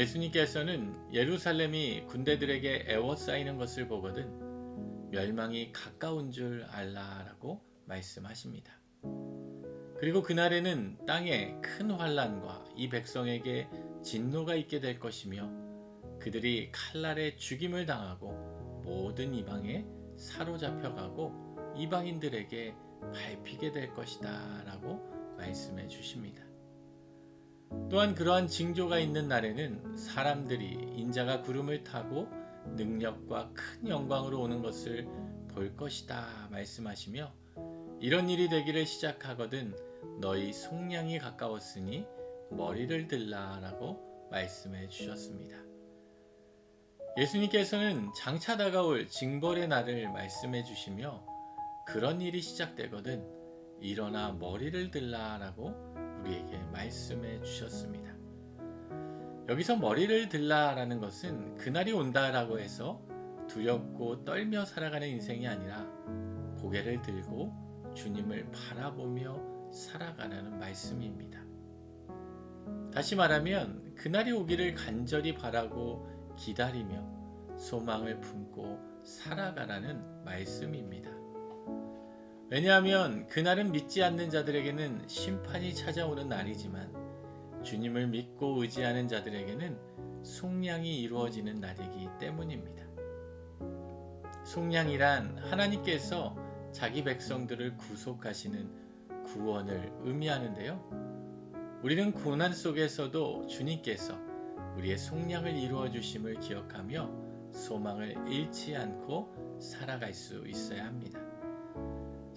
예수님께서는 예루살렘이 군대들에게 애워싸이는 것을 보거든 멸망이 가까운 줄 알라라고 말씀하십니다. 그리고 그날에는 땅에 큰 환란과 이 백성에게 진노가 있게 될 것이며 그들이 칼날에 죽임을 당하고 모든 이방에 사로잡혀가고 이방인들에게 밟히게 될 것이다 라고 말씀해 주십니다. 또한 그러한 징조가 있는 날에는 사람들이 인자가 구름을 타고 능력과 큰 영광으로 오는 것을 볼 것이다 말씀하시며 이런 일이 되기를 시작하거든 너희 속량이 가까웠으니 머리를 들라라고 말씀해 주셨습니다. 예수님께서는 장차 다가올 징벌의 날을 말씀해 주시며 그런 일이 시작되거든 일어나 머리를 들라라고 우리에게 말씀해 주셨습니다. 여기서 머리를 들라라는 것은 그날이 온다라고 해서 두렵고 떨며 살아가는 인생이 아니라 고개를 들고 주님을 바라보며 살아가라는 말씀입니다. 다시 말하면 그날이 오기를 간절히 바라고 기다리며 소망을 품고 살아가라는 말씀입니다. 왜냐하면 그날은 믿지 않는 자들에게는 심판이 찾아오는 날이지만 주님을 믿고 의지하는 자들에게는 속량이 이루어지는 날이기 때문입니다. 속량이란 하나님께서 자기 백성들을 구속하시는 구원을 의미하는데요. 우리는 고난 속에서도 주님께서 우리의 속량을 이루어 주심을 기억하며 소망을 잃지 않고 살아갈 수 있어야 합니다.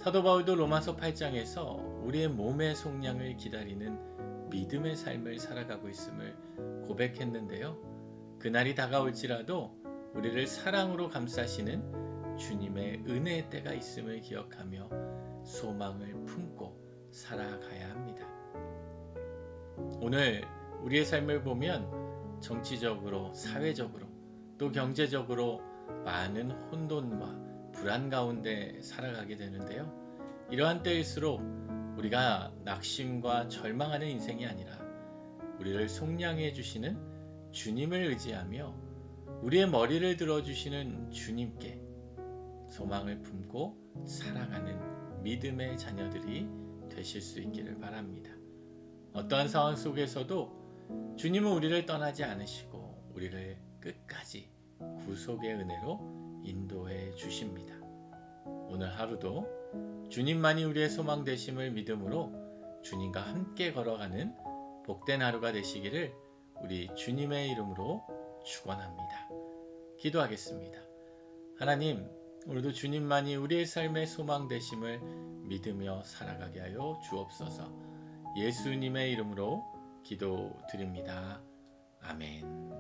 사도 바울도 로마서 8장에서 우리의 몸의 속량을 기다리는 믿음의 삶을 살아가고 있음을 고백했는데요. 그날이 다가올지라도 우리를 사랑으로 감싸시는 주님의 은혜의 때가 있음을 기억하며 소망을 품고 살아가야 합니다. 오늘 우리의 삶을 보면 정치적으로, 사회적으로, 또 경제적으로 많은 혼돈과 불안 가운데 살아가게 되는데요. 이러한 때일수록 우리가 낙심과 절망하는 인생이 아니라 우리를 속량해 주시는 주님을 의지하며 우리의 머리를 들어 주시는 주님께 소망을 품고 살아가는 믿음의 자녀들이 되실 수 있기를 바랍니다. 어떠한 상황 속에서도 주님은 우리를 떠나지 않으시고 우리를 끝까지 구속의 은혜로 인도해 주십니다. 오늘 하루도 주님만이 우리의 소망 되심을 믿음으로 주님과 함께 걸어가는 복된 하루가 되시기를 우리 주님의 이름으로 축원합니다. 기도하겠습니다. 하나님, 오늘도 주님만이 우리의 삶의 소망 되심을 믿으며 살아가게 하여 주옵소서. 예수님의 이름으로 기도드립니다. 아멘.